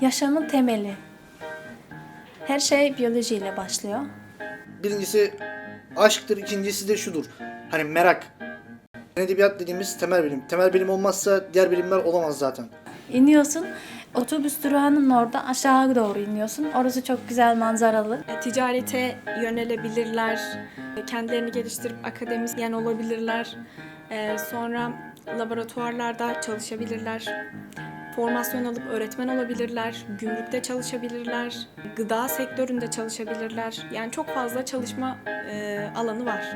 Yaşamın temeli. Her şey biyolojiyle başlıyor. Birincisi aşktır, ikincisi de şudur. Hani merak. Edebiyat dediğimiz temel bilim. Temel bilim olmazsa diğer bilimler olamaz zaten. İniyorsun, otobüs durağının orada aşağı doğru iniyorsun. Orası çok güzel manzaralı. E, ticarete yönelebilirler, e, kendilerini geliştirip akademisyen olabilirler. E, sonra laboratuvarlarda çalışabilirler, formasyon alıp öğretmen olabilirler, gümrükte çalışabilirler, gıda sektöründe çalışabilirler. Yani çok fazla çalışma e, alanı var.